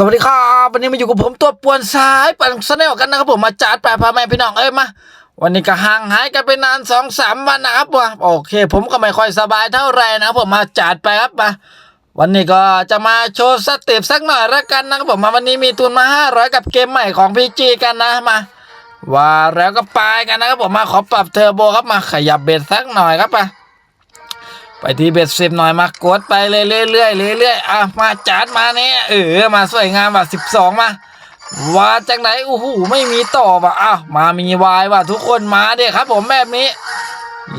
สวัสดีครับวันนี้มาอยู่กับผมตัวป่วนสายปั่นสแนลกันนะครับผมมาจัดไปพาแม่พี่น้องเอ้ยมาวันนี้ก็ห่างหายกันไปนานสองสามวันนะครับวะโอเค ผมก็ไม่ค่อยสบายเท่าไหร่นะครับผมมาจัดไปครับมาวันนี้ก็จะมาโชว์สเต็ปสักหน่อยละกันนะครับผมมาวันนี้มีทุนมาห้าร้อยกับเกมใหม่ของพีจีกันนะมาว่าแล้วก็ไปกันนะครับผมมาขอปรับเทอร์โบครับมาขยับเบรสักหน่อยครับไป ไปที่เบ็ดสิบหน่อยมากดไปเลยเรื่อยๆเรื่อยๆอะมาจัดมาเนี่ยเออมาสวยงามว่ะสิบสองมาว่าจากไหนโอ้โหไม่มีต่อว่ะอ้าวมามีวายว่ะทุกคนมาเด็ครับ ผมแบบนี้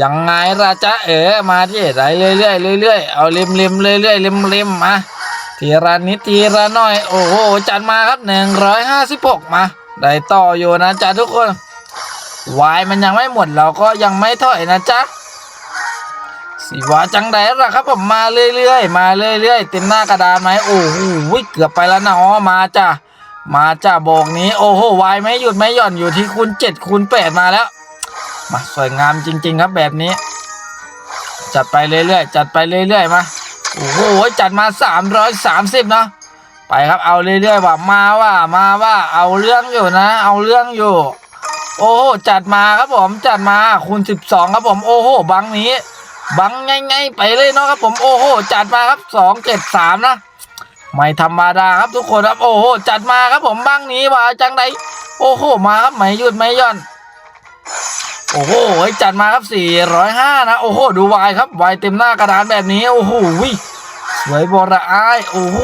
ยังไงล่ะจ๊ะเออมาที่ไหนเรื่อยๆเรื่อยๆเอาเล็มๆเรื่อยๆเล็มๆมาทีละนิดทีละหน่อย โอ้โหจัดมาครับหนึ่งร้อยห้าสิบหกมาได้ต่ออยู่นะจ๊ะทุกคนวายมันยังไม่หมดเราก็ยังไม่ถอยนะจ๊ะ สิว่าจังไดล่ะครับผมมาเรื่อยๆ มาเรื่อยๆ เต็มหน้ากระดานไหมโอ้โหเกือบไปแล้วนะอ๋อมาจ้ะมาจ้ะโบกนี้โอ้โหวายไม่หยุดไม่หย่อนอยู่ที่คูณเจ็ดคูณแปดมาแล้ว มาสวยงามจริง ๆ ครับแบบนี้ จัดไปเรื่อยๆจัดไปเรื่อยๆมาโอ้โหจัดมาสามร้อยสามสิบเนาะไปครับเอาเรื่อยๆว่ามาว่ามาว่าเอาเรื่องอยู่นะ เอาเรื่องอยู่ โอ้โหจัดมาครับผมจัดมาคูณสิบสองครับผม โอ้โหบังนี้ บังไงๆไปเลยเนาะครับผมโอ้โหจัดมาครับสองเจ็ดสามนะ ไม่ธรรมดาครับทุกคนครับโอ้โหจัดมาครับผมบังนี้ว่าจังไดโอ้โหมาครับไม่หยุดไม่ย่อน โอ้โหจัดมาครับสี่ร้อยห้านะ โอ้โหดูวายครับวายเต็มหน้ากระดานแบบนี้โอ้โหสวยโบราอายโอ้โห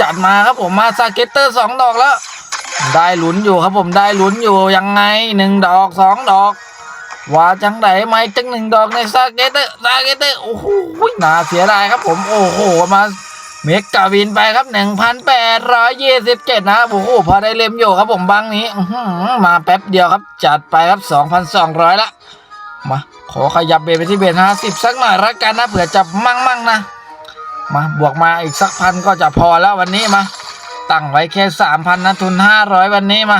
จัดมาครับผมมาสเก็ตเตอร์สองดอกแล้ว ได้ลุ้นอยู่ครับผมได้ลุ้นอยู่ยังไงหนึ่งดอกสองดอก ว่าจังไดไม่จังหนึ่งดอกในซาเกเตอร์ซาเกเตอร์โอ้โหน่าเสียดายครับผมโอ้โหมาเมกกาวินไปครับหนึ่งพันแปดร้อยยี่สิบเจ็ดนะโอ้โหพอได้เล่มอยู่ครับผมบางนี้มาแป๊บเดียวครับ จัดไปครับสองพันสองร้อยละมาขอขยับเบรไปที่เบรห้าสิบสักหน่อยละกันนะเผื่อจะมั่งมั่งนะ มาบวกมาอีกสักพันก็จะพอแล้ววันนี้มา ตั้งไว้แค่สามพันนะทุนห้าร้อยวันนี้มา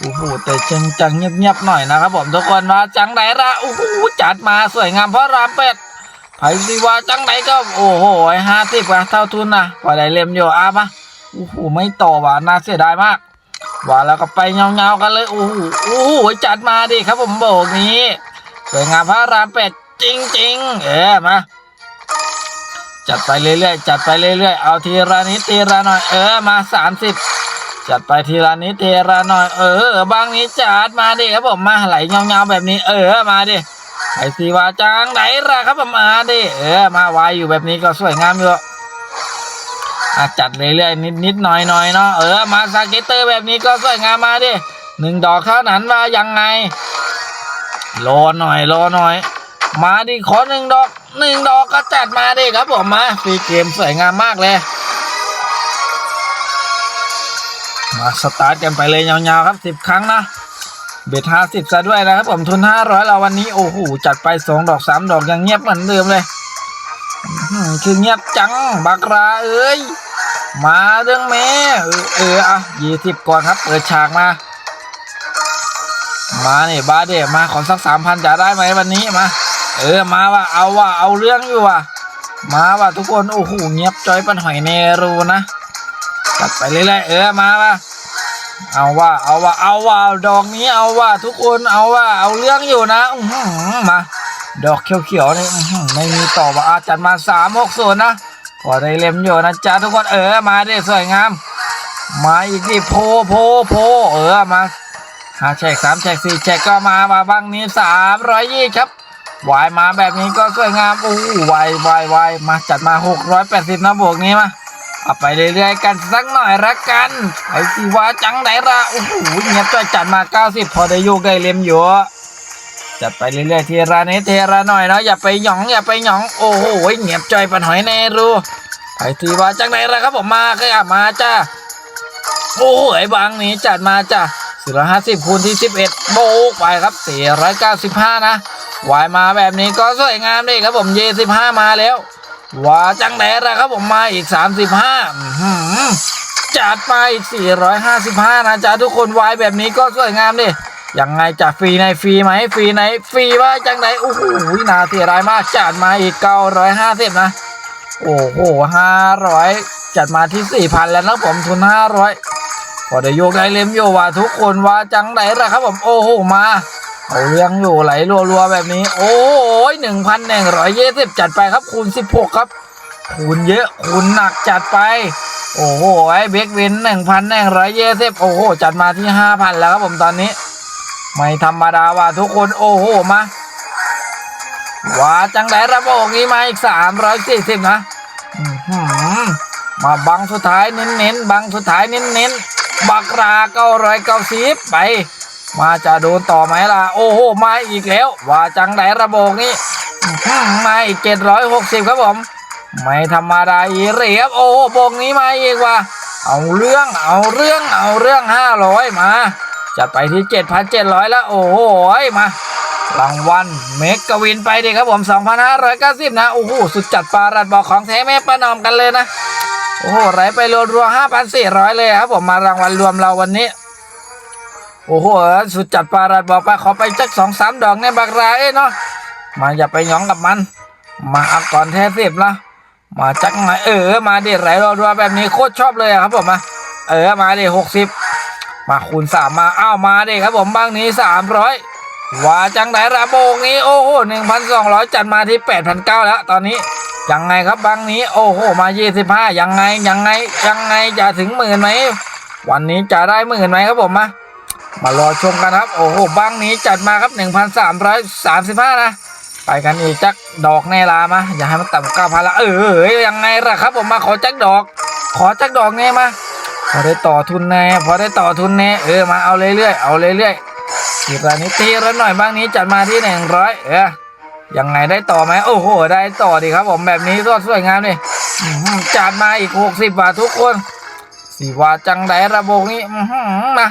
โอ้โหแต่จริงจังเงียบๆหน่อยนะครับผมทุกคนว่าจังไหนละโอ้โหจัดมาสวยงามเพราะรามเป็ดไผสิว่าจังไหนก็โอ้โหห้าสิบว่ะเท่าทุนนะพอได้เล่มอยู่อะมาโอ้โหไม่ต่อว่ะน่าเสียดายมากว่าแล้วก็ไปเงาๆกันเลยโอ้โหโอ้โหจัดมาดิครับผมโบกนี้สวยงามพระรามเป็ดจริงๆ เออมาจัดไปเรื่อยๆจัดไปเรื่อยๆเอาทีละนิดทีละหน่อยเออมาสามสิบ จัดไปทีละนิดทีละหน่อย เออบางนี้จัดมาดิครับผมมาไหลเงาๆแบบนี้ เออมาดิไอซีวาจังไหนละครับผมมาดิเออมาไวอยู่แบบนี้ก็สวยงามอยู่อะจัดเรื่อยๆนิดนิดๆหน่อยหน่อยๆเนาะเออมาสเก็ตเตอร์แบบนี้ก็สวยงามมาดิหนึ่งดอกเท่านั้นว่ายังไงรอหน่อยรอหน่อย มาดิขอหนึ่งดอกหนึ่งดอกก็จัดมาดิครับผมมาฟรีเกมสวยงามมากเลย มาสตาร์ทกันไปเลยยาวๆครับสิบครั้งนะเบ็ดห้าสิบซะด้วยนะครับผมทุนห้าร้อยเราวันนี้โอ้โหจัดไปสองดอกสามดอกยังเงียบเหมือนเดิมเลยคือเงียบจังบักราเอ้ยมาเรื่องแม่เออเอออะยี่สิบก่อนครับเปิดฉากมา มาเนี่ยบาเดมาขอสักสามพันจะได้ไหมวันนี้มา เออมาว่าเอาว่าเอาเรื่องอยู่ว่ะ มาว่าทุกคนโอ้โหเงียบจอยปันหอยเนรูนะ จัดไปเรื่อยๆเออมาว่าเอาว่าเอาว่าเอาว่าดอกนี้เอาว่าทุกคนเอาว่าเอาเรื่องอยู่นะมา ดอกเขียวๆนี่ไม่มีต่อว่าอาจัดมาสามหกศูนย์นะพอได้เล่มอยู่นะจ๊ะทุกคนเออมาได้สวยงาม มาอีกดิโพโพโพเออมาหาแฉกสามแฉกสี่แฉกก็มามาบ้างนี้สามร้อยยี่ครับวายมาแบบนี้ก็สวยงามโอ้โหวายวายวายมาจัดมาหกร้อยแปดสิบนะบวกนี้มา อาไปเรื่อยๆกันสักหน่อยละกันไอ้สิว่าจังไหนละโอ้โหเงียบจ้อยจัดมา 90 พอได้โยกได้เล่มอยู่จัดไปเรื่อยๆเทีละนิดทีละหน่อยเนาะอย่าไปหยองอย่าไปหยองโอ้โหเงียบจ้อยปันหอยแน่รู้ไอ้สิว่าจังไหนละครับผมมาก็อะมาจ้าโอ้โหไอ้บางนี้จัดมาจ้า450คูณที่ 11 โบกไปครับ 495 นะวายมาแบบนี้ก็สวยงามดีครับผมเย15 มาแล้ว ว่าจังไหนละครับผมมาอีก 35จัดไปอีก 455 นะจ๊ะทุกคนวายแบบนี้ก็สวยงามดิยังไงจะฟรีในฟรีไหมฟรีในฟรีว่าจังไหนโอ้โหนาเสียดายมากจัดมาอีก 950 นะ โอ้โห500 จัดมาที่สี่พันแล้วนะผมทุนห้าร้อยพอได้โยกได้เล็มโยว่าทุกคนว่าจังไหนละครับผมโอ้โหมา เอาเรื่องอยู่ไหลรัวๆแบบนี้ โอ้ยหนึ่งพันหนึ่งร้อยยี่สิบจัดไปครับคูณสิบหกครับ คูณเยอะคูณหนักจัดไป โอ้โหไอ้เบกวินหนึ่งพันหนึ่งร้อยยี่สิบโอ้โห จัดมาที่ห้าพันแล้วครับผมตอนนี้ ไม่ธรรมดาว่าทุกคนโอ้โหมาว่าจังไดระบบนี้มาอีกสามร้อยสี่สิบนะมาบังสุดท้ายเน้นๆบังสุดท้ายเน้นๆบักราเก้าร้อยเก้าสิบไป มาจะโดนต่อไหมล่ะ โอ้โหมาอีกแล้ว ว่าจังไดระบบนี้อื้อหือมาอีกเจ็ดร้อยหกสิบครับผม ไม่ธรรมดาอีเรียบโอ้โบงนี้มาอีกว่ะเอาเรื่องเอาเรื่องเอาเรื่องห้าร้อยมาจัดไปที่7,700แล้ว โอ้โหมารางวัลเมกะวินไปดิครับผม 2,590 นะ โอ้โห สุดจัดปลารัดบอกของแท้แม่ประนอมกันเลยนะ โอ้โหไหลไปรวมรวๆ5,400 เลยครับผมมารางวัลรวมเราวันนี้ โอ้โห สุดจัดปลารัดบอกไปขอไปจักสองสามดอกในบักราเอ้ยเนาะมาอย่าไปหยองกับมัน มาเอาก่อนแท้สิบนะมาจักไหนเออ มาดิไหลรัวแบบนี้โคตรชอบเลยอะครับผมมาเออมาดิหกสิบมาคูณสามมาอ้าวมาดิครับผมบางนี้สามร้อยว่าจังไหนระโบงนี้โอ้โหหนึ่งพันสองร้อยจัดมาที่แปดพันเก้าแล้วตอนนี้ยังไงครับบางนี้โอ้โหมายี่สิบห้ายังไงยังไงยังไงจะถึงหมื่นไหมวันนี้จะได้หมื่นไหมครับผมมา มารอชมกันครับ โอ้โหบ้างนี้จัดมาครับหนึ่งพันสามร้อยสามสิบห้านะ ไปกันอีกจักดอกแน่ลามาอย่าให้มันต่ำเก้าพันละเออยังไงล่ะครับ ผมมาขอจักดอก ขอจักดอกแน่มาพอได้ต่อทุนแน่พอได้ต่อทุนแน่เออมาเอาเรื่อยๆเอาเรื่อยๆทีละนิดทีละหน่อยบ้างนี้จัดมาที่หนึ่งร้อยเออยังไงได้ต่อไหมโอ้โห ได้ต่อดีครับ ผมแบบนี้สวยสวยงามเลยจัดมาอีกหกสิบบาททุกคนสีว่าจังไดระบบนี้มา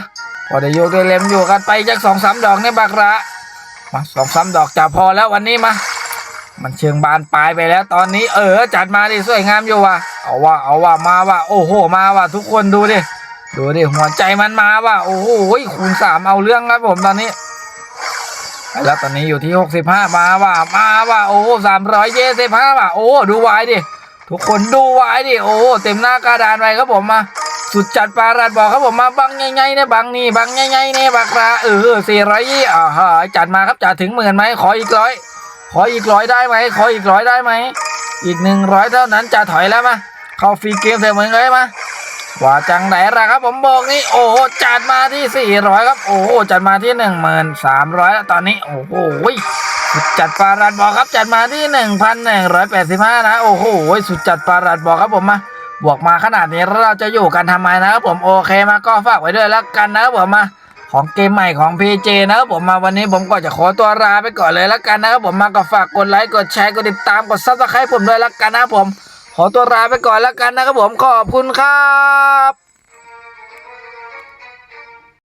พอได้โยกได้เล็มอยู่กันไปจากสองสามดอกในบักระมาสองสามดอกจะพอแล้ววันนี้มา มันเชิงบานปลายไปแล้ว ตอนนี้เออจัดมาดิสวยงามอยู่ว่ะเอาว่าเอาว่ามาว่าโอ้โหมาว่าทุกคนดูดิดูดิหัวใจมันมาว่าโอ้โหคูณสามเอาเรื่องครับผมตอนนี้แล้วตอนนี้อยู่ที่หกสิบห้ามาว่ามาว่าโอ้สามร้อยเยสิบห้าว่าโอ้ดูไว้ดิ ทุกคนดูไว้ดิ โอ้เต็มหน้ากระดานไปครับผมมา สุดจัดปารัดบอกครับผมมาบังใหญ่ๆเนี่ยบังนี่บังใหญ่ๆเนี่ยบักราเออสี่ร้อยยี่อ่าฮะจัดมาครับจัดถึงหมื่นไหมขออีกร้อยขออีกร้อยได้ไหมขออีกร้อยได้ไหมอีกหนึ่งร้อยเท่านั้นจะถอยแล้วมาเข้าฟรีเกมเสมือนเลยมาว่าจังไหนละครับผมบอกนี่โอ้จัดมาที่สี่ร้อยครับโอ้จัดมาที่หนึ่งหมื่นสามร้อยแล้วตอนนี้โอ้โหสุดจัดปารัดบอกครับจัดมาที่หนึ่งพันหนึ่งร้อยแปดสิบห้านะโอ้โหสุดจัดปารัดบอกครับผมมา บวกมาขนาดนี้เราจะอยู่กันทำไมนะครับผมโอเคมาก็ฝากไว้ด้วยแล้วกันนะครับผมมาของเกมใหม่ของ PJ นะครับผมมาวันนี้ผมก็จะขอตัวลาไปก่อนเลยแล้วกันนะครับผมมาก็ฝากกดไลค์กดแชร์กดติดตามกดซับสไครต์ผมด้วยแล้วกันนะครับผมขอตัวลาไปก่อนแล้วกันนะครับผมขอบคุณครับ